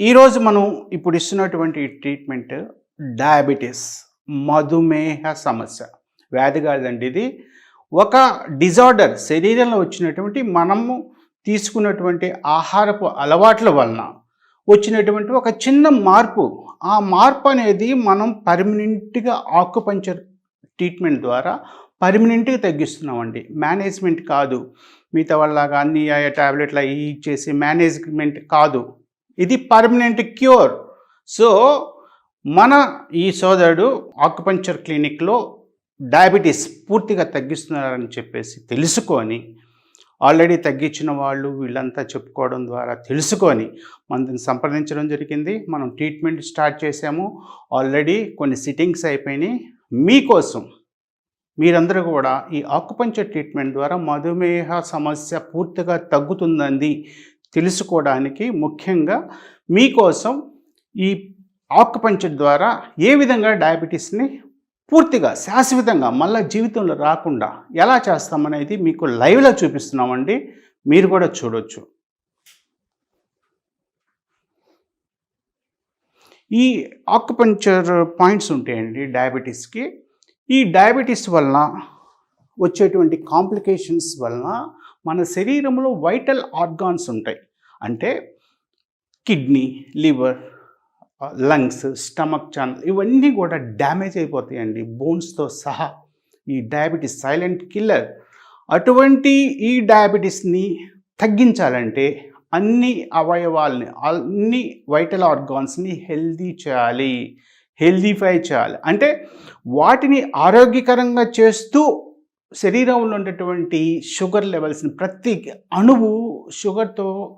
ఈరోజు మనం ఇప్పుడు ఇస్తున్నటువంటి ట్రీట్మెంట్ డయాబెటీస్ మధుమేహ సమస్య. వ్యాధి కాదండి ఇది. ఒక డిజార్డర్ శరీరంలో వచ్చినటువంటి మనము తీసుకున్నటువంటి ఆహారపు అలవాట్ల వలన వచ్చినటువంటి ఒక చిన్న మార్పు. ఆ మార్పు అనేది మనం పర్మనెంట్గా ఆకుపంచర్ ట్రీట్మెంట్ ద్వారా పర్మనెంట్గా తగ్గిస్తున్నామండి. మేనేజ్మెంట్ కాదు. మిగతా వాళ్ళగా అన్ని ట్యాబ్లెట్లు అవి ఇచ్చేసి మేనేజ్మెంట్ కాదు. ఇది పర్మనెంట్ క్యూర్ సో మన ఈ సోదరుడు ఆక్యుపంచర్ క్లినిక్లో డయాబెటీస్ పూర్తిగా తగ్గిస్తున్నారని చెప్పేసి తెలుసుకొని ఆల్రెడీ తగ్గించిన వాళ్ళు వీళ్ళంతా చెప్పుకోవడం ద్వారా తెలుసుకొని మనని సంప్రదించడం జరిగింది. మనం ట్రీట్మెంట్ స్టార్ట్ చేసాము ఆల్రెడీ కొన్ని సిట్టింగ్స్ అయిపోయినాయి. మీకోసం మీరందరూ కూడా ఈ ఆకుపంచ ట్రీట్మెంట్ ద్వారా మధుమేహ సమస్య పూర్తిగా తగ్గుతుందండి. తెలుసుకోవడానికి ముఖ్యంగా మీకోసం ఈ ఆకుపంచర్ ద్వారా ఏ విధంగా డయాబెటీస్ని పూర్తిగా శాశ్వతంగా మళ్ళీ జీవితంలో రాకుండా ఎలా చేస్తామనేది మీకు లైవ్లో చూపిస్తున్నామండి. మీరు కూడా చూడొచ్చు. ఈ ఆక్యుపంచర్ పాయింట్స్ ఉంటాయండి డయాబెటీస్కి. ఈ డయాబెటీస్ వలన వచ్చేటువంటి కాంప్లికేషన్స్ వలన మన శరీరంలో వైటల్ ఆర్గాన్స్ ఉంటాయి. అంటే kidney liver lungs stomach channel ఇవన్నీ కూడా డ్యామేజ్ అయిపోతాయండి. బోన్స్తో సహా ఈ డయాబెటీస్ సైలెంట్ కిల్లర్. అటువంటి ఈ డయాబెటీస్ని తగ్గించాలంటే అన్ని అవయవాల్ని అన్ని వైటల్ ఆర్గాన్స్ని హెల్దీ చేయాలి. హెల్దీఫై చేయాలి. అంటే వాటిని ఆరోగ్యకరంగా చేస్తూ శరీరంలో ఉన్నటువంటి షుగర్ లెవెల్స్ని ప్రతి అణువు షుగర్తో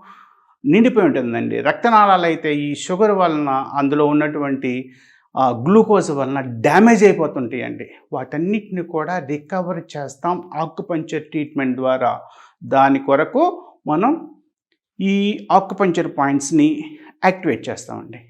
నిండిపోయి ఉంటుందండి. రక్తనాళాలు అయితే ఈ షుగర్ వలన అందులో ఉన్నటువంటి గ్లూకోజ్ వలన డ్యామేజ్ అయిపోతుంటాయండి. వాటన్నిటిని కూడా రికవర్ చేస్తాం. ఆకుపంచర్ ట్రీట్మెంట్ ద్వారా. దాని కొరకు మనం ఈ ఆకుపంచర్ పాయింట్స్ని యాక్టివేట్ చేస్తామండి.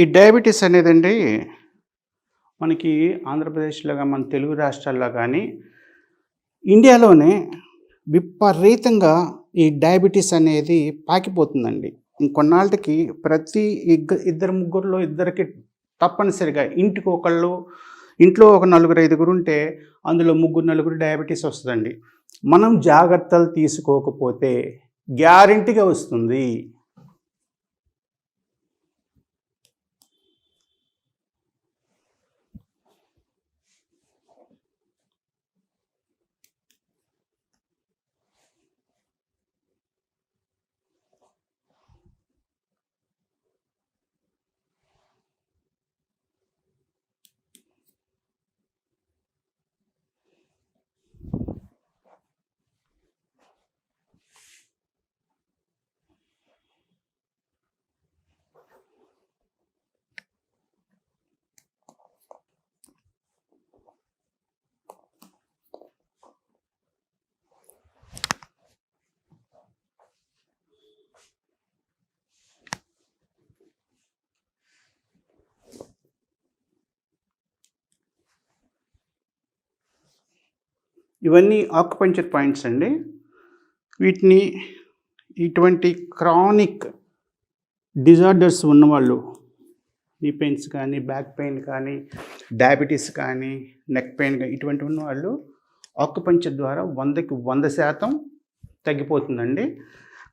ఈ డయాబెటీస్ అనేదండి మనకి ఆంధ్రప్రదేశ్లో మన తెలుగు రాష్ట్రాల్లో కానీ ఇండియాలోనే విపరీతంగా ఈ డయాబెటీస్ అనేది పాకిపోతుందండి. ఇంకొన్నాళ్ళకి ప్రతి ఇద్దరు ముగ్గురులో ఇద్దరికి తప్పనిసరిగా ఇంటికి ఒకళ్ళు ఇంట్లో ఒక నలుగురు ఐదుగురు ఉంటే అందులో ముగ్గురు నలుగురు డయాబెటీస్ వస్తుందండి. మనం జాగ్రత్తలు తీసుకోకపోతే గ్యారంటీగా వస్తుంది. ఇవన్నీ ఆక్యుపంచర్ పాయింట్స్ అండి. వీటిని ఇటువంటి క్రానిక్ డిజార్డర్స్ ఉన్నవాళ్ళు నీ పెయిన్స్ కానీ బ్యాక్ పెయిన్ కానీ డయాబెటీస్ కానీ నెక్ పెయిన్ కానీ ఇటువంటి ఉన్నవాళ్ళు ఆకుపంచర్ ద్వారా వందకి వంద శాతం తగ్గిపోతుందండి.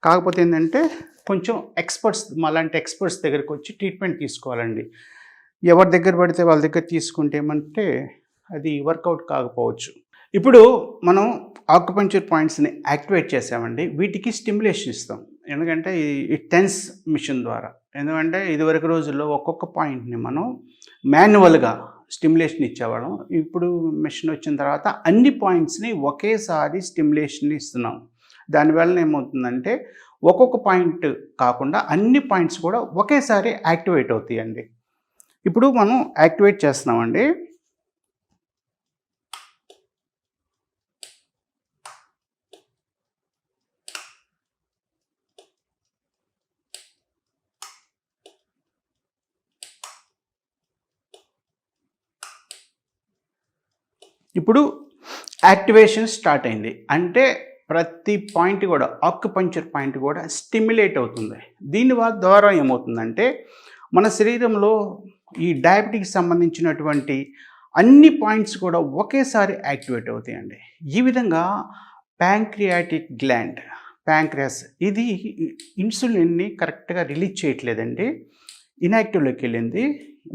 కాకపోతే ఏంటంటే కొంచెం ఎక్స్పర్ట్స్ మాలాంటి ఎక్స్పర్ట్స్ దగ్గరికి వచ్చి ట్రీట్మెంట్ తీసుకోవాలండి. ఎవరి దగ్గర పడితే వాళ్ళ దగ్గర తీసుకుంటే ఏమంటే అది వర్కౌట్ కాకపోవచ్చు. ఇప్పుడు మనం ఆక్యుపెంచర్ పాయింట్స్ని యాక్టివేట్ చేసామండి. వీటికి స్టిమ్యులేషన్ ఇస్తాం. ఎందుకంటే ఈ- ఈ టెన్స్ మిషన్ ద్వారా. ఎందుకంటే ఇదివరకు రోజుల్లో ఒక్కొక్క పాయింట్ని మనం మాన్యువల్గా స్టిమ్యులేషన్ ఇచ్చేవాళ్ళం. ఇప్పుడు మిషన్ వచ్చిన తర్వాత అన్ని పాయింట్స్ని ఒకేసారి స్టిమ్యులేషన్ ఇస్తున్నాం. దానివల్ల ఏమవుతుందంటే ఒక్కొక్క పాయింట్ కాకుండా అన్ని పాయింట్స్ కూడా ఒకేసారి యాక్టివేట్ అవుతాయండి. ఇప్పుడు మనం యాక్టివేట్ చేస్తున్నామండి. ఇప్పుడు యాక్టివేషన్ స్టార్ట్ అయింది. అంటే ప్రతి పాయింట్ కూడా ఆక్యుపంచర్ పాయింట్ కూడా స్టిమ్యులేట్ అవుతుంది. దీని ద్వారా ఏమవుతుందంటే మన శరీరంలో ఈ డయాబెటిక్ సంబంధించినటువంటి అన్ని పాయింట్స్ కూడా ఒకేసారి యాక్టివేట్ అవుతాయండి. ఈ విధంగా ప్యాంక్రియాటిక్ గ్లాండ్ ప్యాంక్రియాస్ ఇది ఇన్సులిన్ని కరెక్ట్గా రిలీజ్ చేయట్లేదండి. ఇన్యాక్టివ్లోకి వెళ్ళింది.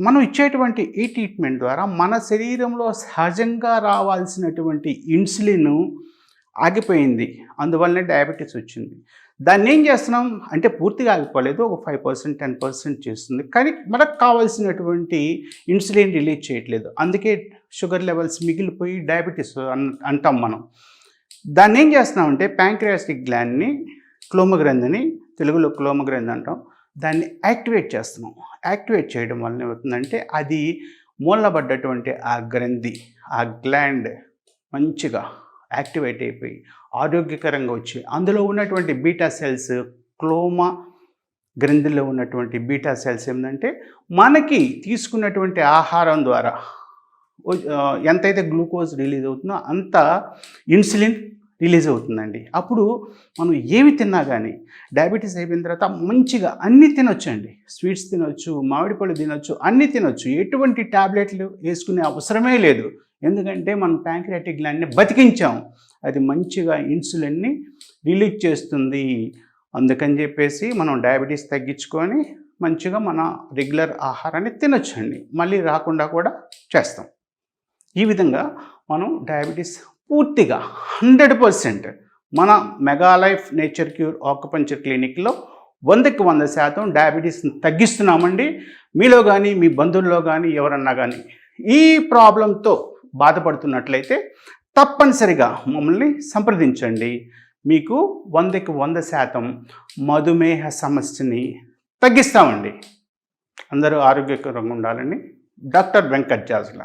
మనం ఇచ్చేటువంటి ఈ ట్రీట్మెంట్ ద్వారా మన శరీరంలో సహజంగా రావాల్సినటువంటి ఇన్సులిన్ ఆగిపోయింది. అందువల్లనే డయాబెటీస్ వచ్చింది. దాన్ని ఏం చేస్తున్నాం? అంటే పూర్తిగా ఆగిపోలేదు. ఒక ఫైవ్ పర్సెంట్ టెన్ పర్సెంట్ చేస్తుంది. కానీ మనకు కావాల్సినటువంటి ఇన్సులిన్ రిలీజ్ చేయట్లేదు. అందుకే షుగర్ లెవెల్స్ మిగిలిపోయి డయాబెటీస్ అన్ అంటాం మనం. దాన్ని ఏం చేస్తున్నామంటే ప్యాంక్రియాస్టిక్ గ్లాండ్ని క్లోమగ్రంథిని తెలుగులో క్లోమగ్రంథి అంటాం. దాన్ని యాక్టివేట్ చేస్తున్నాం. యాక్టివేట్ చేయడం వలన ఏమవుతుందంటే అది మూలబడ్డటువంటి ఆ గ్రంథి ఆ గ్లాండ్ మంచిగా యాక్టివేట్ అయిపోయి ఆరోగ్యకరంగా వచ్చి అందులో ఉన్నటువంటి బీటా సెల్స్ క్లోమా గ్రంథిలో ఉన్నటువంటి బీటా సెల్స్ ఏంటంటే మనకి తీసుకున్నటువంటి ఆహారం ద్వారా ఎంతైతే గ్లూకోజ్ రిలీజ్ అవుతుందో అంత ఇన్సులిన్ రిలీజ్ అవుతుందండి. అప్పుడు మనం ఏవి తిన్నా కానీ డయాబెటీస్ అయిపోయిన తర్వాత మంచిగా అన్నీ తినొచ్చండి. స్వీట్స్ తినొచ్చు మామిడి పళ్ళు తినొచ్చు అన్నీ తినొచ్చు. ఎటువంటి టాబ్లెట్లు వేసుకునే అవసరమే లేదు. ఎందుకంటే మనం ప్యాంక్రియాటిక్ గ్లాండ్ని బతికించాం. అది మంచిగా ఇన్సులిన్ని రిలీజ్ చేస్తుంది. అందుకని చెప్పేసి మనం డయాబెటీస్ తగ్గించుకొని మంచిగా మన రెగ్యులర్ ఆహారాన్ని తినొచ్చండి. మళ్ళీ రాకుండా కూడా చేస్తాం. ఈ విధంగా మనం డయాబెటీస్ పూర్తిగా హండ్రెడ్ పర్సెంట్ మన mega life nature cure acupuncture క్లినిక్లో వందకి వంద శాతం డయాబెటీస్ని తగ్గిస్తున్నామండి. మీలో కానీ మీ బంధువుల్లో కానీ ఎవరన్నా కానీ ఈ ప్రాబ్లంతో బాధపడుతున్నట్లయితే తప్పనిసరిగా మమ్మల్ని సంప్రదించండి. మీకు వందకి వంద శాతం మధుమేహ సమస్యని తగ్గిస్తామండి. అందరూ ఆరోగ్యకరంగా ఉండాలని డాక్టర్ వెంకట్ జాజుల